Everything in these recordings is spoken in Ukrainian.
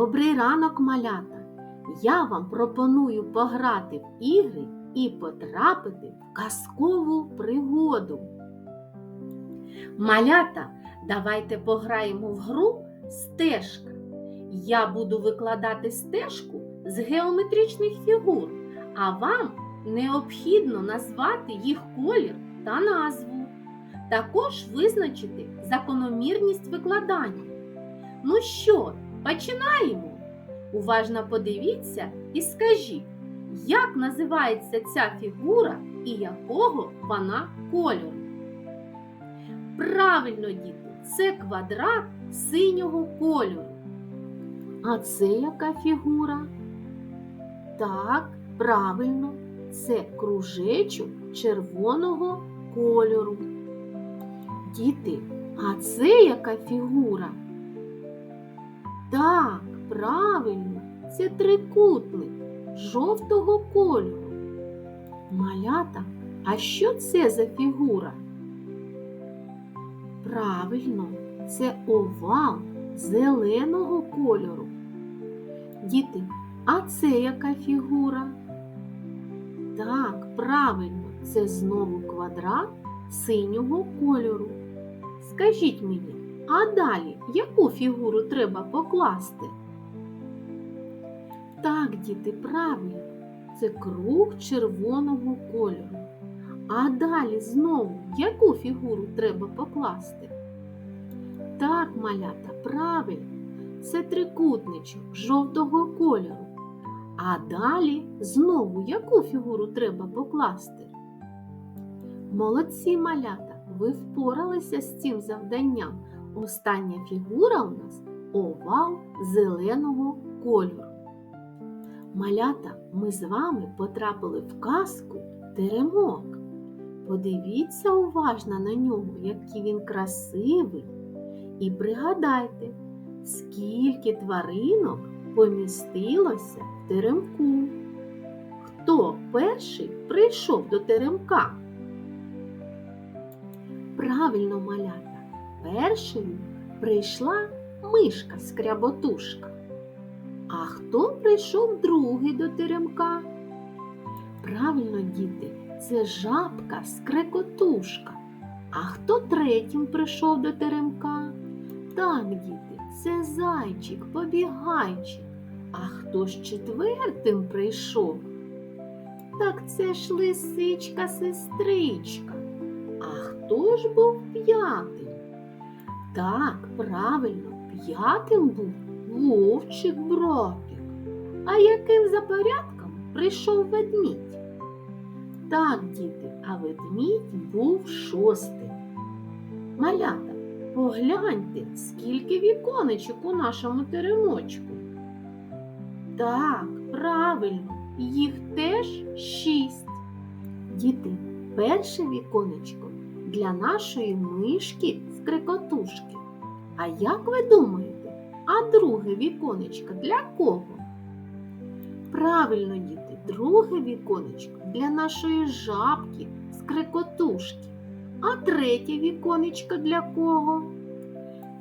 Добрий ранок, малята! Я вам пропоную пограти в ігри і потрапити в казкову пригоду. Малята, давайте пограємо в гру стежка. Я буду викладати стежку з геометричних фігур, а вам необхідно назвати їх колір та назву. Також визначити закономірність викладання. Ну що, починаємо? Уважно подивіться і скажіть, як називається ця фігура і якого вона кольору? Правильно, діти, це квадрат синього кольору. А це яка фігура? Так, правильно, це кружечок червоного кольору. Діти, а це яка фігура? Так, правильно, це трикутник жовтого кольору. Малята, а що це за фігура? Правильно, це овал зеленого кольору. Діти, а це яка фігура? Так, правильно, це знову квадрат синього кольору. Скажіть мені, а далі яку фігуру треба покласти? Так, діти, правильно, це круг червоного кольору. А далі знову яку фігуру треба покласти? Так, малята, правильно, це трикутничок жовтого кольору. А далі знову яку фігуру треба покласти? Молодці малята, ви впоралися з цим завданням. Остання фігура у нас овал зеленого кольору. Малята, ми з вами потрапили в казку теремок. Подивіться уважно на нього, який він красивий. І пригадайте, скільки тваринок помістилося в теремку. Хто перший прийшов до теремка? Правильно, малята, першою прийшла мишка скряботушка. А хто прийшов другий до теремка? Правильно, діти, це жабка скрекотушка. А хто третім прийшов до теремка? Так, діти, це зайчик, побігайчик. А хто ж четвертим прийшов? Так це ж лисичка сестричка. А хто ж був п'ятим? Так, правильно, п'ятим був вовчик братик. А яким за порядком прийшов ведмідь? Так, діти, а ведмідь був шостим. Малята, погляньте, скільки віконечок у нашому теремочку. Так, правильно, їх теж шість. Діти, перше віконечко для нашої мишки скрикотушки. А як ви думаєте, а друге віконечко для кого? Правильно, діти, друге віконечко для нашої жабки скрикотушки. А третє віконечко для кого?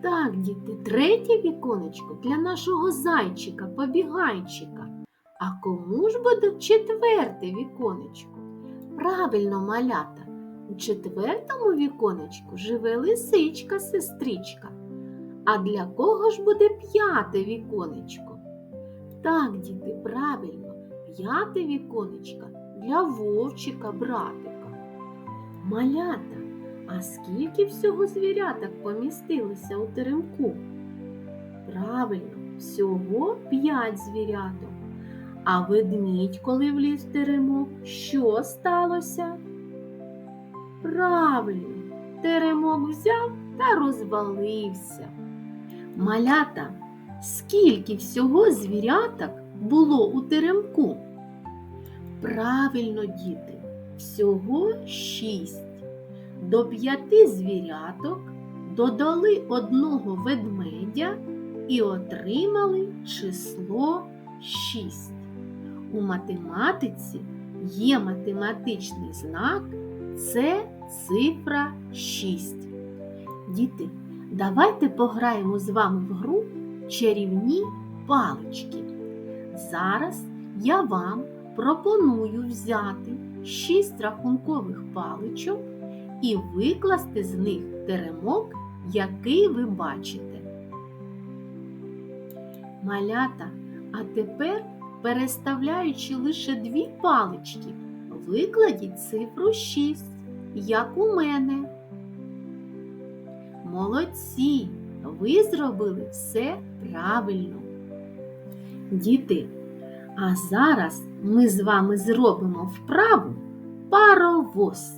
Так, діти, третє віконечко для нашого зайчика, побігайчика. А кому ж буде четверте віконечко? Правильно, малята, у четвертому віконечку живе лисичка, сестричка. А для кого ж буде п'яте віконечко? Так, діти, правильно, п'яте віконечко для вовчика, братика. Малята, а скільки всього звіряток помістилося у теремку? Правильно, всього п'ять звіряток. А ведмідь, коли вліз в теремок, що сталося? Правильно, теремок взяв та розвалився. Малята, скільки всього звіряток було у теремку? Правильно, діти, всього шість. До п'яти звіряток додали одного ведмедя і отримали число шість. У математиці є математичний знак це цифра 6. Діти, давайте пограємо з вами в гру чарівні палички. Зараз я вам пропоную взяти шість рахункових паличок і викласти з них теремок, який ви бачите. Малята, а тепер, переставляючи лише дві палички, викладіть цифру 6, як у мене. Молодці! Ви зробили все правильно. Діти, а зараз ми з вами зробимо вправу паровоз.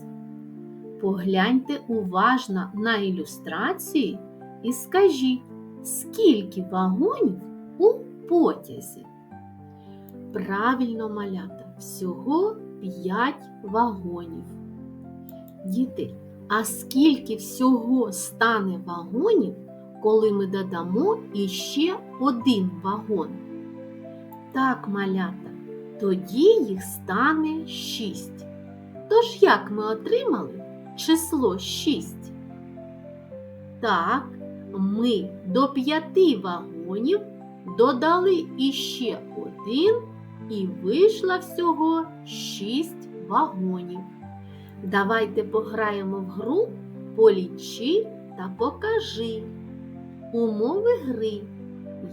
Погляньте уважно на ілюстрації і скажіть, скільки вагонів у потязі? Правильно малята, всього 5 вагонів. Діти, а скільки всього стане вагонів, коли ми додамо іще один вагон? Так, малята, тоді їх стане 6. Тож як ми отримали число 6? Так, ми до 5 вагонів додали іще один і вийшло всього 6 вагонів. Давайте пограємо в гру Полічи та покажи. Умови гри.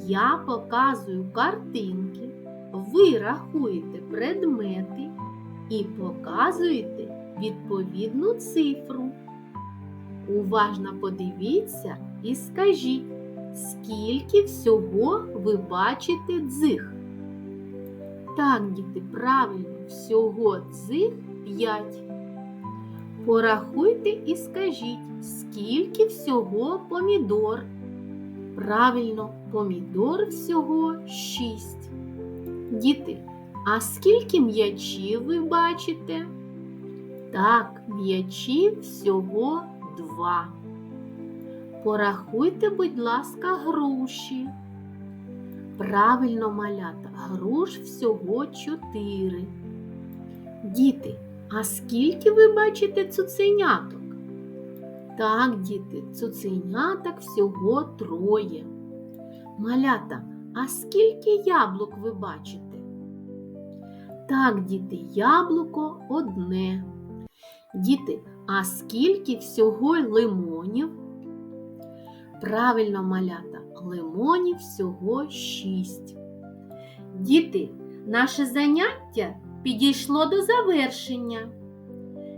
Я показую картинки, ви рахуєте предмети і показуєте відповідну цифру. Уважно подивіться і скажіть, скільки всього ви бачите дзих. Так, діти, правильно, всього дзих 5. Порахуйте і скажіть, скільки всього помідор. Правильно, помідор всього 6. Діти, а скільки м'ячів ви бачите? Так, м'ячів всього 2. Порахуйте, будь ласка, груші. Правильно, малята, груш всього 4. Діти, а скільки ви бачите цуценяток? Так, діти, цуценяток всього троє. Малята, а скільки яблук ви бачите? Так, діти, яблуко одне. Діти, а скільки всього лимонів? Правильно, малята, лимонів всього шість. Діти, наше заняття підійшло до завершення.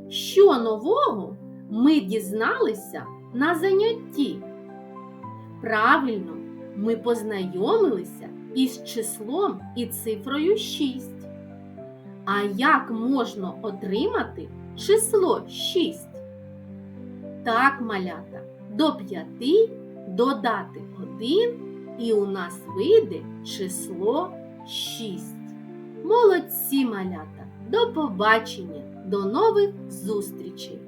Що нового ми дізналися на занятті? Правильно, ми познайомилися із числом і цифрою 6. А як можна отримати число 6? Так, малята, до 5 додати 1 і у нас вийде число 6. Молодці малята! До побачення! До нових зустрічей!